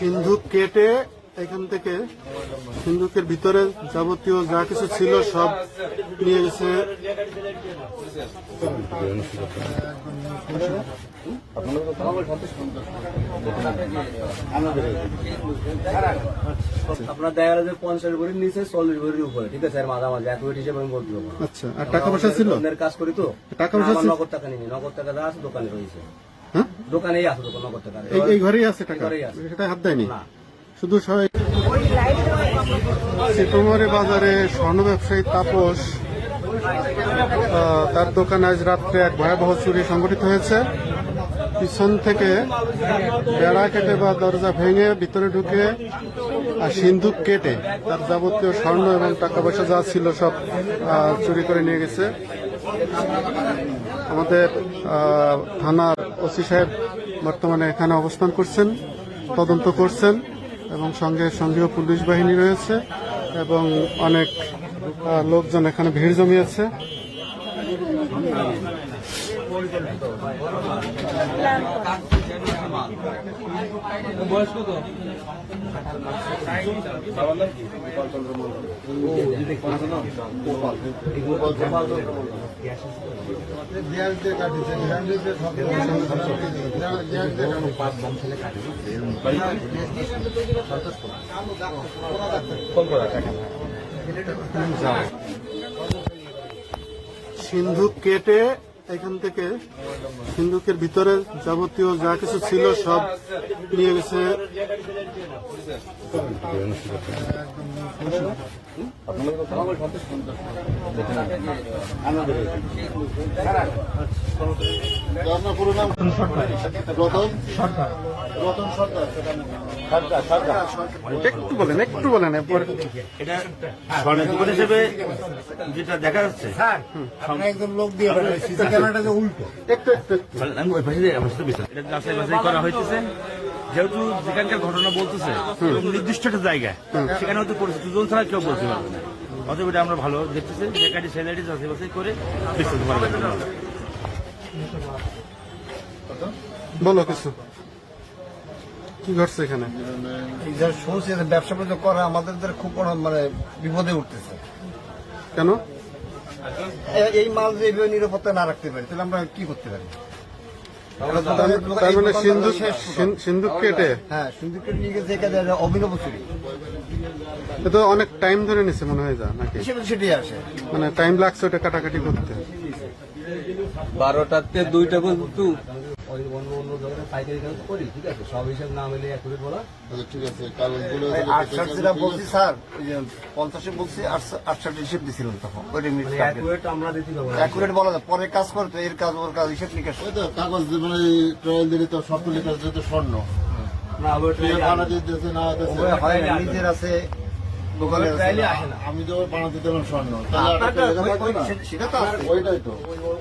সিন্ধুক কেটে এখান থেকে সিন্ধুকের ভিতরে যাবতীয় যা কিছু ছিল সব নিয়ে গেছে আপনার দেখা গেল যে পঞ্চাশ ভরির নিচে চল্লিশ ভরির উপরে ঠিক আছে? আর মাঝামাঝি এক ওয়েট হিসেবে আমি বলতে পারব আচ্ছা আর টাকা পয়সা ছিল? কাজ করি তো? টাকা পয়সা? নগদ টাকা নিই নগদ টাকা যা আছে দোকানে রয়েছে। দোকানেই আছে দোকান এই ঘরেই আছে টাকা। সেটা হাত দেয়নি? শুধু সবাই বাজারে স্বর্ণ ব্যবসায়ী তাপস তার দোকানে আজ রাত্রে এক ভয়াবহ চুরি সংঘটিত হয়েছে। পিছন থেকে বেড়া কেটে বা দরজা ভেঙে ভিতরে ঢুকে আর সিন্ধুক কেটে তার যাবতীয় স্বর্ণ এবং টাকা পয়সা যা ছিল সব চুরি করে নিয়ে গেছে। আমাদের থানার ওসি সাহেব বর্তমানে এখানে অবস্থান করছেন, তদন্ত করছেন এবং সঙ্গে সঙ্গেও পুলিশ বাহিনী রয়েছে এবং অনেক লোকজন এখানে ভিড় জমিয়েছে। সিন্ধুক কেটে এখান থেকে সিন্ধুকের ভিতরে যাবতীয় যা কিছু ছিল সব নিয়ে গেছে। একটু বলেন একটু বলেন এটা স্বর্ণের দোকান হিসেবে যেটা দেখা যাচ্ছে একজন লোক দিয়ে ক্যামেরাটা যে উল্টো। একটু একটু। একটু। আমি ওই পাশে দিয়ে আমার সাথে বিচার। এটা যাচাই বাছাই করা হইতেছে। যেহেতু যেখানকার ঘটনা বলতেছে নির্দিষ্ট একটা জায়গা সেখানে হয়তো পরিস্থিতি দুজন ছাড়া কেউ বলতে পারবে না। অতএব এটা আমরা ভালো দেখতেছি জায়গাটি স্যালারি যাচাই বাছাই করে বিস্তারিত পারবেন বলো কিছু। কি ঘটছে এখানে? এই যে শুনছি যে ব্যবসা বাণিজ্য করা আমাদের খুব বড় মানে বিপদে উঠতেছে। কেন? এ- এই মাল যে এইভাবে নিরাপত্তা না রাখতে পারি তাহলে আমরা কি করতে পারি? আমরা তার দোকানের- তার এই মানে দোকানদার সিন্ধুক শেষ। সিন- সিন্ধুক কেটে হ্যাঁ সিন্ডিকেট নিয়ে গেছে এখানে একটা অভিনব চুরি এ তো অনেক টাইম ধরে নিছে মনে হয় যা নাকি? হিসেবে সেটাই আসে। মানে টাইম লাগছে ওটা কাটাকাটি করতে। বারোটাতে দুইটা পর্যন্ত করি ঠিক আছে? সব হিসাব না মিলে বলা এই আটষাট যেটা বলছি স্যার পঞ্চাশে বলছি আটষা- আটষাট হিসেব দিছিলাম তখন মানে এক ওয়েট আমরা দিতে পারব অ্যাকুরেট বলা যায় পরে কাজ করতে এর কাজ ওর কাজ হিসেব নিকাশ। ওই তো কাগজ দিয়ে মানে ট্রায়াল দিলে তো সব স্বর্ণ। না ওয়েট বানাতে না হয় না নিজের আছে আছে। ট্রায়ালে আমি তো বানাতে দিলাম স্বর্ণ? সেটা তো ওইটাই তো।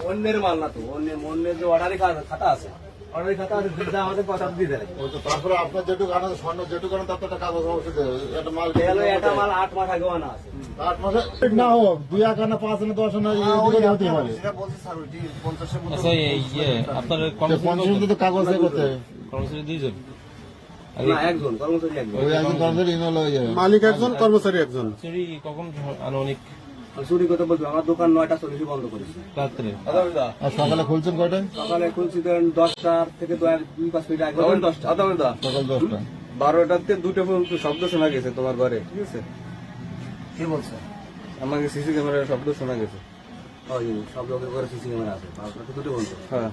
অন্যের মাল না তো অন্যের অন্যের যে অর্ডারি খাতা আছে। অর্ডারি খাতা আছে যা আমাদের কথা দিয়ে দেয়। ওই তো তারপরে আপনার যেটুকু আনা স্বর্ণ যেটুকু আনা তার একটা কাগজ অবশ্যই একটা মাল গেল মাল আট মাস আগে আনা আছে। আট মাসে? না হোক দুই এক আনা পাঁচ আনা দশ আনা হতে পারে। সেটা বলছি স্যার ওইটি পঞ্চাশের মধ্যে আচ্ছা ইয়ে আপনার পঞ্চাশ তো কাগজ করতে। হবে। কর্মচারী দুইজন একজন কর্মচারী একজন। ওই একজন কর্মচারী ইনভলভ হয়ে যাবে। মালিক একজন কর্মচারী একজন। কখন আনুমানিক চুরি করতে বলব আমার দোকান নয়টা চল্লিশে বন্ধ করেছি। রাত্রে? আর সকালে খুলছেন কয়টায়? সকালে খুলছি ধরেন দশটার থেকে দু- দুই পাঁচ মিনিট আগে। দশটা। সকাল দশটা। বারোটাতে দুটো পর্যন্ত শব্দ শোনা গেছে তোমার ঘরে। ঠিক আছে কি বলছে? আমাকে সিসি ক্যামেরার শব্দ শোনা গেছে। ওই সব লোকের ঘরে সিসি ক্যামেরা আছে। বারোটা থেকে দুটো বন্ধ হ্যাঁ।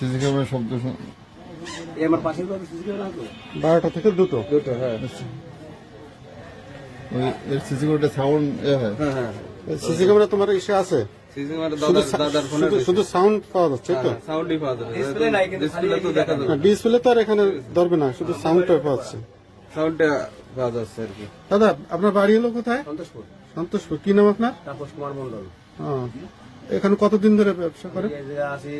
সিসি ক্যামেরা শব্দ শুন- আমার পাশের ঘরে সিসি ক্যামেরা আছে? বারোটা থেকে দুটো? দুটো হ্যাঁ। ওই এর সিসি ক্যামেরা সাউন্ড এ হয়। হ্যাঁ হ্যাঁ সিসি ক্যামেরা তোমার ইসে আছে? সিসি ক্যামেরা শুধু দাদার দাদার ফোনে শুধু- শুধু সাউন্ড পাওয়া যাচ্ছে তো? সাউন্ডই পাওয়া যাবে Display নাই কিন্তু ডিসপ্লে তো দেখা যাবে। ডিসপ্লে তো আর এখানে ধরবে না শুধু সাউন্ডটা পাওয়া যাচ্ছে। আর কি। দাদা আপনার বাড়ি হলো কোথায়? সন্তোষপুর। সন্তোষপুর। কি নাম আপনার? তাপস কুমার মন্ডল এখানে কতদিন ধরে ব্যবসা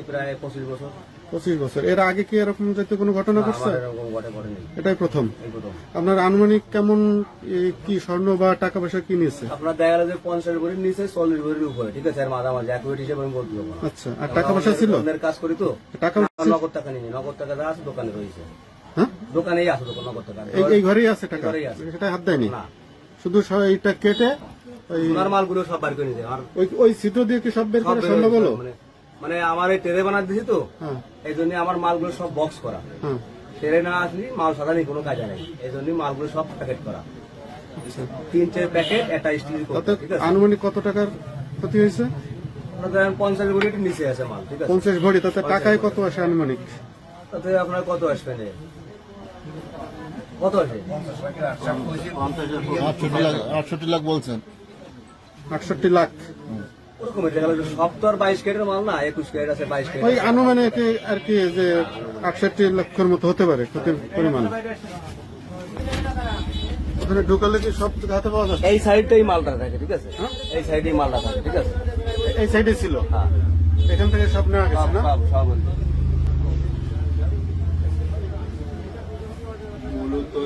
প্রায় পঁচিশ বছর। পঁচিশ বছর। এর আগে কি এরকম জাতীয় কোনো ঘটনা ঘটছে? এটাই প্রথম। আপনার আনুমানিক কেমন কি স্বর্ণ বা টাকা পয়সা কি নিয়েছে? আপনার দেখা গেল যে পঞ্চাশ ভরির নিচে চল্লিশ ভরির উপরে। ঠিক আছে আর মাঝামাঝি এক হিসেবে আমি বলতে পারব আচ্ছা আর টাকা পয়সা ছিল? কাজ করি তো। টাকা নগদ টাকা নিয়ে নগদ টাকা যা আছে দোকানে রয়েছে। হ্যাঁ? দোকানেই আছে দোকান নগদ টাকা। এই ঘরেই আছে টাকা। সেটা হাত দেয়নি? না। শুধু এইটা কেটে ওই মালগুলো সব বার করে আর ওই ওই ছিদ্র দিয়ে কি সব বের করা সম্ভব হলো? মানে মানে আমার এই ট্রেনে বানাতে দিছি তো হ্যাঁ। এই জন্য আমার মালগুলো সব বক্স করা। হ্যাঁ। ট্রেনে না আসলে মাল কোনো কাজে নেই। এই জন্য মালগুলো সব প্যাকেট করা। তিন চার প্যাকেট একটা স্টিল আনুমানিক কত টাকার ক্ষতি হয়েছে? পঞ্চাশ কোটি নিচে আছে মাল ঠিক আছে? পঞ্চাশ ভরি তাতে টাকায় কত আসে আনুমানিক? তাতে আপনার কত আসবে? কত আটষট্টি লাখ বলছেন। আটষট্টি লাখ। ওরকম এটা গেল সব তো আর বাইশ কেটের মাল না একুশ ক্যারেট আছে বাইশ ওই আনুমানিক আর কি যে আটষট্টি লক্ষের মতো হতে পারে ক্ষতির পরিমাণ। ওখানে ঢুকালে কি সব হাতে পাওয়া যাচ্ছে? এই সাইডটাই মালটা থাকে ঠিক আছে? এই সাইডেই মালটা থাকে ঠিক আছে? এই সাইডে ছিল? হ্যাঁ। এখান থেকে সব নেওয়া গেছে না? সব সব মূলত ইনি তো- দোকান ভাড়া দেখছেন কোথায় মূলত ইনি তো স্বর্ণ ওখানে রাখতেন না এই দশ বারো দিন আগে টেরাপাড়া দিতে বিদায়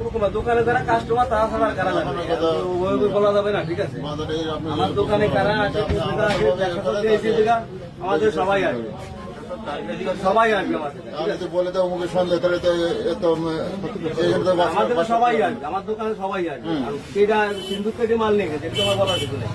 ওরকম দোকানে যারা কাস্টমার তারা ছাড়া কারা জানে ওইভাবে বলা যাবে না ঠিক আছে আমাদের আমার দোকানে কারা আছে আমাদের সবাই আসবে সবাই আসবে আমার আমি তো বলে দাও মুখে সন্দেহ তাহলে তো এ উম, এইখানে তো বাস- আমাদের সবাই আসবে আমার দোকানে সবাই আসবে আর সেটা সিন্ধুক কেটে মাল নিয়ে গেছে এটা বলার কিছু নেই